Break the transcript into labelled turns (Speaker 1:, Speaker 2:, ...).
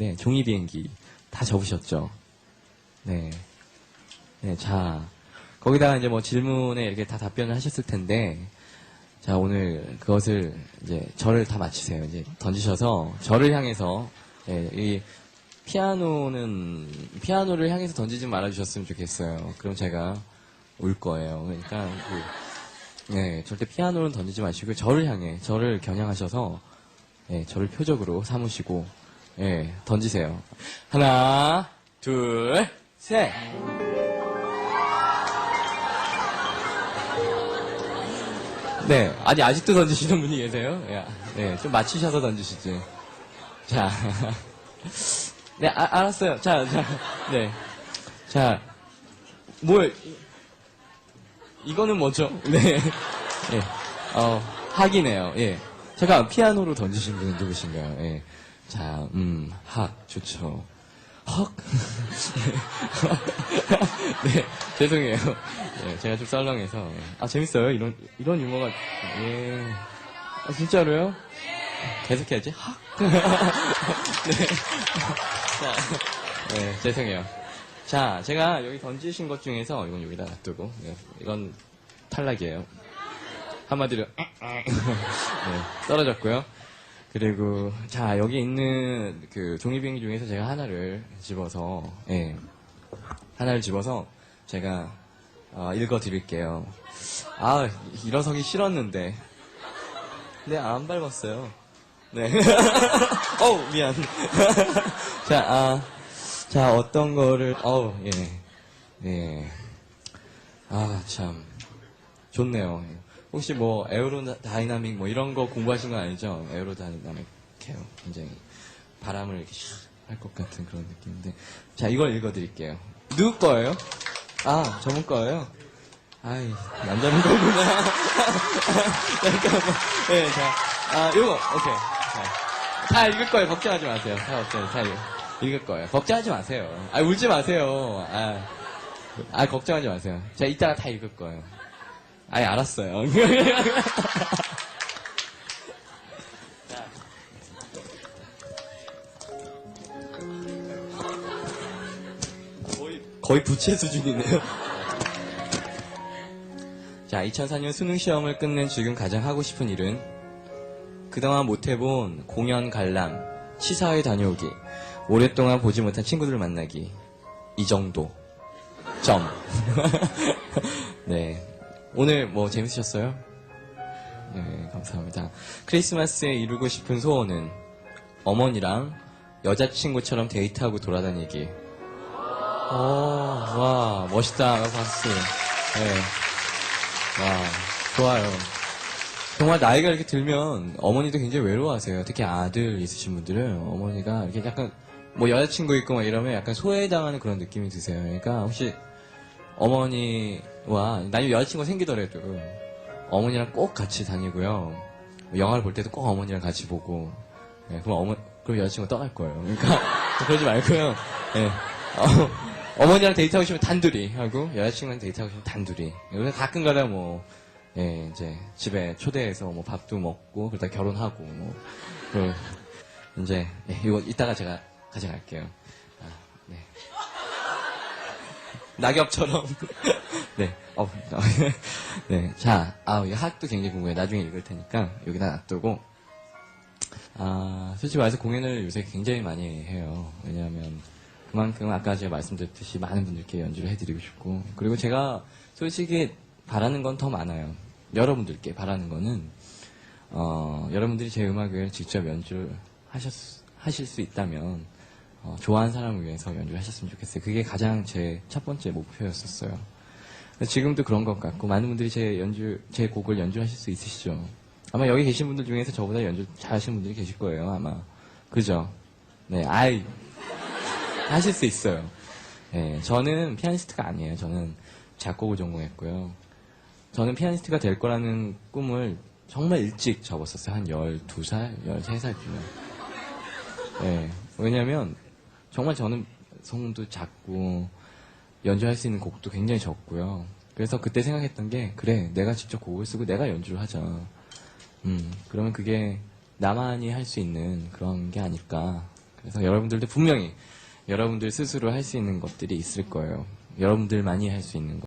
Speaker 1: 텐데 종이 비행기 다 접으셨죠? 네. 네, 자 거기다가 이제 뭐 질문에 이렇게 다 답변을 하셨을 텐데 자 오늘 그것을 이제 저를 다 맞추세요. 이제 던지셔서 저를 향해서 예, 이 피아노는 피아노를 향해서 던지지 말아주셨으면 좋겠어요. 그럼 제가 울 거예요. 그러니까 그, 네, 절대 피아노는 던지지 마시고 저를 향해 저를 겨냥하셔서 예, 저를 표적으로 삼으시고 예, 던지세요. 하나, 둘, 셋. 네, 아니 아직도 던지시는 분이 계세요? 야, 네, 좀 맞추셔서 던지시지. 자, 네, 아, 알았어요. 자, 자, 네, 자, 뭘 이거는 뭐죠? 네, 예, 어, 학이네요. 예, 제가 피아노로 던지신 분은 누구신가요? 예, 자, 음, 학 좋죠. 헉. 네, 죄송해요. 네, 제가 좀 썰렁해서. 아, 재밌어요. 이런, 이런 유머가. 예. 아, 진짜로요? 계속 해야지. 헉. 네. 자, 네, 죄송해요. 자, 제가 여기 던지신 것 중에서, 이건 여기다 놔두고, 네, 이건 탈락이에요. 한마디로, 네, 떨어졌고요. 그리고 자 여기 있는 그 종이비행기 중에서 제가 하나를 집어서 예 하나를 집어서 제가 어, 읽어드릴게요. 아 일어서기 싫었는데 네안 밟았어요. 네. 어우 미안. 자, 아, 자 어떤 거를 어우 예, 네. 아참 좋네요. 혹시 뭐 에어로 다이나믹 뭐 이런 거 공부하신 건 아니죠? 에어로 다이나믹 해요. 굉장히 바람을 이렇게 할 것 같은 그런 느낌인데. 자, 이걸 읽어드릴게요. 누구 거예요? 아, 전문 거예요? 아이, 남자분 거구나. 잠깐만. 네, 자, 아, 요거, 오케이. 자, 다 읽을 거예요. 걱정하지 마세요. 다 걱정, 다 읽, 읽을 거예요. 걱정하지 마세요. 아, 울지 마세요. 아, 아, 걱정하지 마세요. 제가 이따가 다 읽을 거예요. 아예 알았어요. 거의, 거의 부채 수준이네요. 자, 2004년 수능 시험을 끝낸 지금 가장 하고 싶은 일은 그동안 못 해본 공연 관람, 시사회 다녀오기, 오랫동안 보지 못한 친구들을 만나기. 이 정도. 점. 네. 오늘 뭐 재밌으셨어요? 네, 감사합니다. 크리스마스에 이루고 싶은 소원은 어머니랑 여자친구처럼 데이트하고 돌아다니기. 오, 와, 멋있다. 박수. 네. 와, 좋아요. 정말 나이가 이렇게 들면 어머니도 굉장히 외로워하세요. 특히 아들 있으신 분들은 어머니가 이렇게 약간 뭐 여자친구 있고 막 이러면 약간 소외당하는 그런 느낌이 드세요. 그러니까 혹시 어머니와 나중에 여자친구 생기더라도 어머니랑 꼭 같이 다니고요. 영화를 볼 때도 꼭 어머니랑 같이 보고. 네, 그럼 어머 그럼 여자친구 떠날 거예요. 그러니까 그러지 말고요. 네. 어, 머니랑 데이트하고 싶으면 단둘이 하고 여자친구랑 데이트하고 싶으면 단둘이. 그래서 가끔가다 뭐 예, 이제 집에 초대해서 뭐 밥도 먹고 그러다 결혼하고 뭐 그, 이제 예, 이거 이따가 제가 가져갈게요. 아, 네. 낙엽처럼. 네. 어, 네. 자, 아, 이 학도 굉장히 궁금해. 나중에 읽을 테니까 여기다 놔두고. 아, 솔직히 말해서 공연을 요새 굉장히 많이 해요. 왜냐하면 그만큼 아까 제가 말씀드렸듯이 많은 분들께 연주를 해드리고 싶고. 그리고 제가 솔직히 바라는 건 더 많아요. 여러분들께 바라는 거는, 어, 여러분들이 제 음악을 직접 연주를 하실 수 있다면, 어, 좋아하는 사람을 위해서 연주를 하셨으면 좋겠어요. 그게 가장 제 첫 번째 목표였었어요. 지금도 그런 것 같고 많은 분들이 제 연주 제 곡을 연주하실 수 있으시죠. 아마 여기 계신 분들 중에서 저보다 연주 잘하시는 분들이 계실 거예요. 아마 그죠? 네, 아이 하실 수 있어요. 네, 저는 피아니스트가 아니에요. 저는 작곡을 전공했고요. 저는 피아니스트가 될 거라는 꿈을 정말 일찍 접었었어요. 한 12살, 13살쯤에. 네, 왜냐면 정말 저는 성도 작고 연주할 수 있는 곡도 굉장히 적고요. 그래서 그때 생각했던 게 그래 내가 직접 곡을 쓰고 내가 연주를 하자. 음 그러면 그게 나만이 할 수 있는 그런 게 아닐까 그래서 여러분들도 분명히 여러분들 스스로 할 수 있는 것들이 있을 거예요. 여러분들만이 할 수 있는 것.